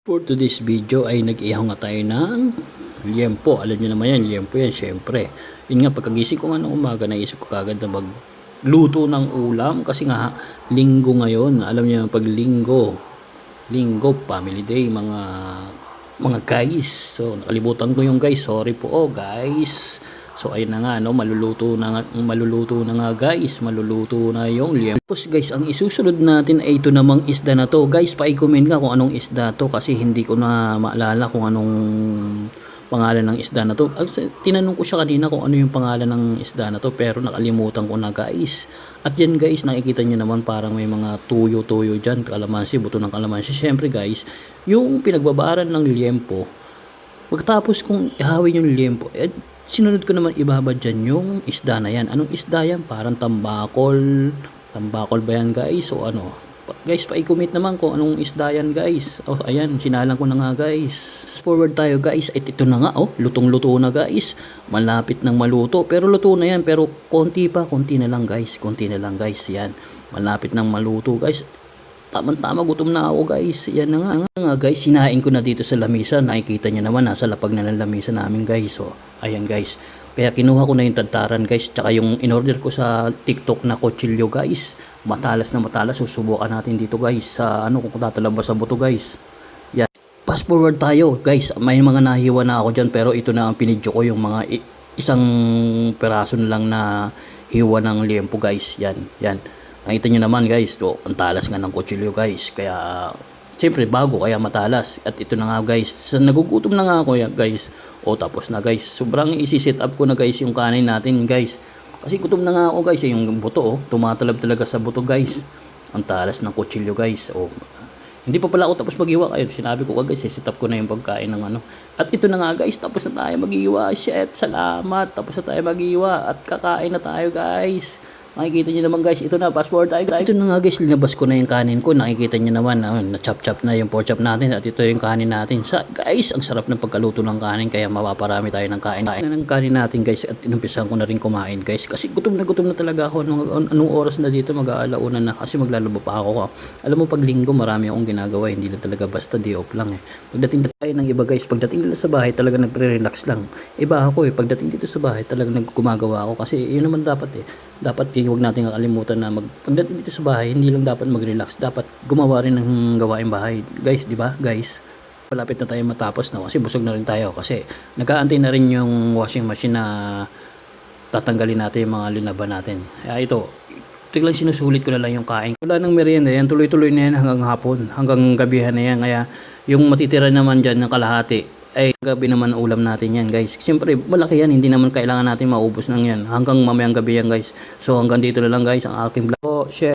For today's video ay nag-ihaw nga tayo ng liempo. Alam niyo naman yan, liempo yan, syempre. Yun nga, pagkagising ko nga ng umaga, naisip ko kagad na magluto ng ulam. Kasi nga, linggo ngayon. Alam niyo, pag linggo, linggo, family day, mga mga guys. So, nakalimutan ko yung guys. Sorry po, oh, guys. So, ayun na nga, no, maluluto na, nga- maluluto na nga, guys. Maluluto na yung liempo. Tapos, guys, ang isusunod natin ay ito namang isda na to. Guys, pa-comment nga kung anong isda to kasi hindi ko na maalala kung anong pangalan ng isda na to. Tinanong ko siya kanina kung ano yung pangalan ng isda na to pero nakalimutan ko na guys. At yan guys, nakikita niyo naman parang may mga tuyo-tuyo dyan, kalamansi, buto ng kalamansi. Siyempre guys, yung pinagbabaran ng liempo, Pagkatapos kong ihawin yung liempo, eh, sinunod ko naman ibabad dyan yung isda na yan. Anong isda yan? Parang tambakol. Tambakol ba yan guys? O ano? Guys, pa-comment naman kung anong isda yan guys. Oh, ayan, sinalang ko na nga guys. Forward tayo guys. At ito na nga, oh, lutong-luto na guys. Malapit ng maluto. Pero luto na yan. Pero konti pa, konti na lang guys. Konti na lang guys. Yan. Malapit ng maluto guys. Tama-tama, gutom na ako guys. Yan na nga. nga, guys, sinain ko na dito sa lamisa. Nakikita niyo naman, nasa lapag na ng lamisa namin guys. So, ayan guys. Kaya kinuha ko na yung tadtaran guys. Tsaka yung in-order ko sa TikTok na kutsilyo guys. Matalas na matalas. Susubukan natin dito guys. Sa ano, kung tatalabas sa buto guys. Yan. Fast forward tayo guys. May mga nahiwa na ako dyan. Pero ito na ang pinidyo ko yung mga isang peraso na lang na hiwa ng liempo guys. Yan, yan. Nakita nyo naman guys, to, ang talas nga ng kutsilyo guys. Kaya, siyempre bago, kaya matalas. At ito na nga guys, sa nagugutom na nga ako guys. O tapos na guys, sobrang isi-set up ko na guys yung kanin natin guys. Kasi gutom na nga ako guys, eh, yung buto oh, tumatalab talaga sa buto guys. Ang talas ng kutsilyo guys. O, hindi pa pala ako tapos mag-iwa. Ayun, sinabi ko guys, set up ko na yung pagkain ng ano. At ito na nga guys, tapos na tayo mag-iwa. Shit, salamat. Tapos na tayo mag-iwa. At kakain na tayo guys. Makikita nyo naman guys, ito na, forward tayo. Ito na nga guys, linabas ko na yung kanin ko. Nakikita nyo naman, ah, na-chop-chop na yung pork chop natin. At ito yung kanin natin. Sa, guys, ang sarap ng pagkaluto ng kanin. Kaya mapaparami tayo ng kain. Kain na ng kanin natin guys. At inumpisan ko na rin kumain guys. Kasi gutom na gutom na talaga ako. Anong, anong oras na dito, mag-aalauna na. Kasi maglalaba pa ako. Alam mo, pag linggo, marami akong ginagawa. Hindi na talaga basta day off lang eh. Pagdating tayo ng iba guys, pagdating nila sa bahay, talaga nagre-relax lang. Iba ako eh, pagdating dito sa bahay, talaga nagkumagawa ako. Kasi yun naman dapat eh. Dapat huwag natin kakalimutan na mag, pagdating dito sa bahay, hindi lang dapat mag-relax. Dapat gumawa rin ng gawain bahay. Guys, di ba? Guys, malapit na tayo matapos na kasi busog na rin tayo kasi nag-aantay na rin yung washing machine na tatanggalin natin yung mga linaban natin. Kaya ito, ito lang sinusulit ko na lang yung kain. Wala nang merienda yan, tuloy-tuloy na yan hanggang hapon, hanggang gabihan na yan. Kaya yung matitira naman dyan ng kalahati, ay gabi naman ulam natin yan guys. Siyempre, malaki yan, hindi naman kailangan natin maubos ng yan. Hanggang mamayang gabi yan guys. So hanggang dito na lang guys ang aking vlog. Oh, share.